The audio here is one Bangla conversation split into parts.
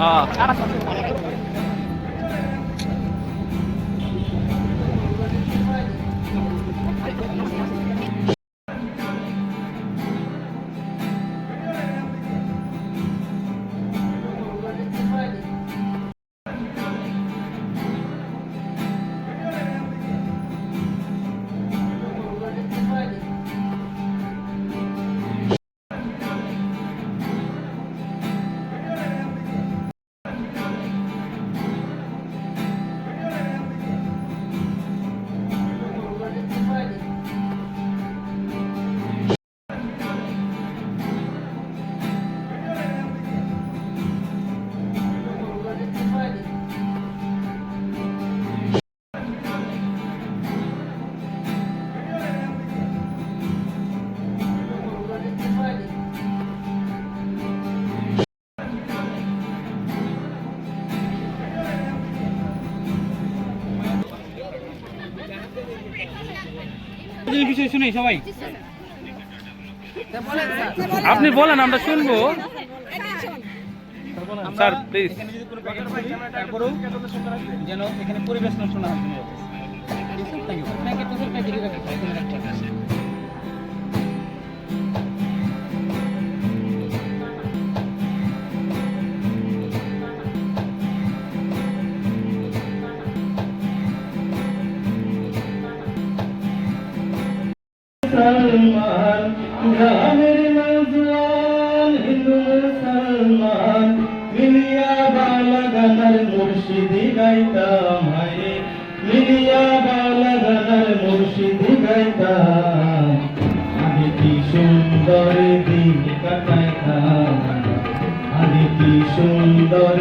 아, 알았어. শুনে সবাই। আপনি বলেন আমরা শুনব। স্যার প্লিজ যেন এখানে পরিবেশ নষ্ট না হয় আমি কি সুন্দর দিন কাটাইতাম আমি কি সুন্দর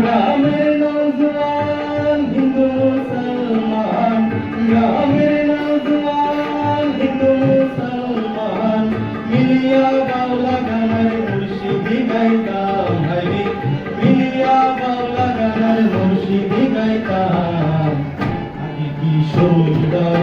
গ্রামের নজওয়ান হিন্দু মুসলমান। গ্রামের নজওয়ান হিন্দু মুসলমান। মিলিয়া বাউলা গানের মুর্শিদি গাইতাম হরি মিলিয়া বাউলা গানের মুর্শিদি গাইতাম। আমি কি সুন্দর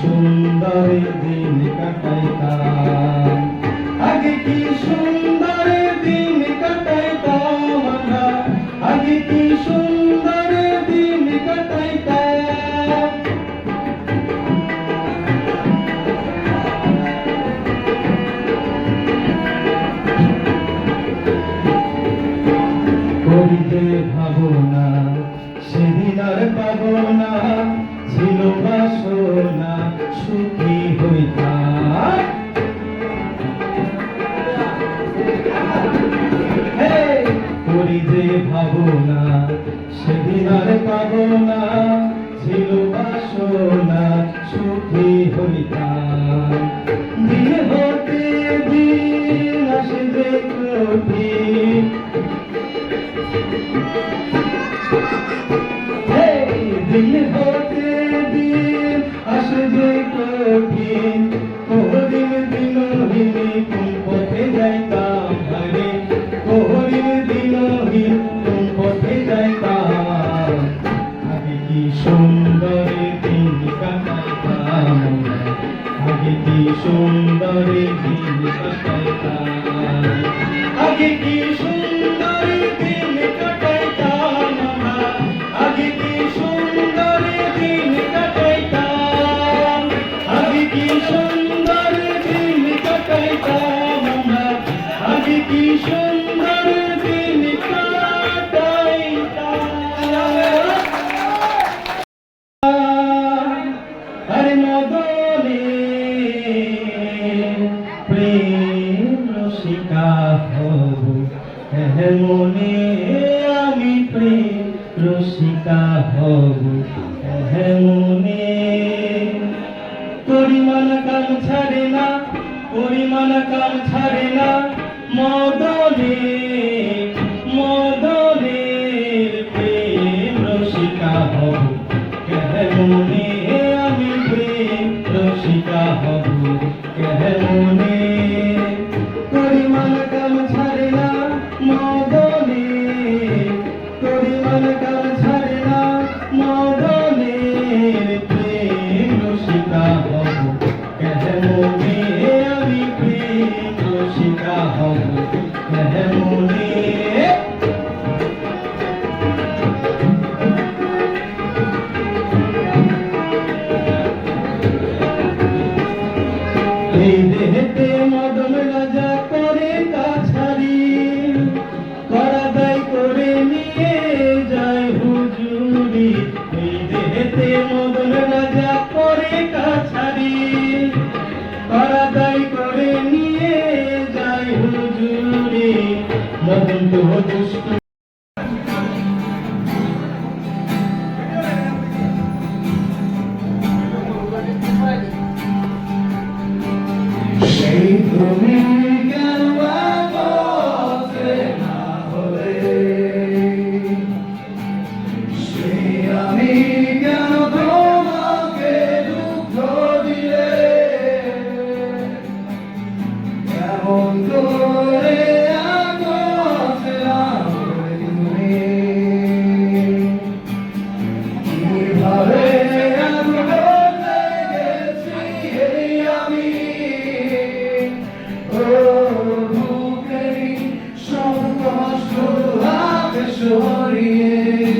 সুন্দর দিন কাটাইতাম। আগে কি সুন্দর দিন কাটাইতাম আমরা? আগে কি সুন্দর দিন কাটাইতাম? কবিতে সেদিন আর পাবো না। মনে, আমি প্রেম রসিকা হব। মনে, পরিমাণ কাল ছাড়ে না, পরিমাণ কাল ছাড়ে না মদনে। Música story.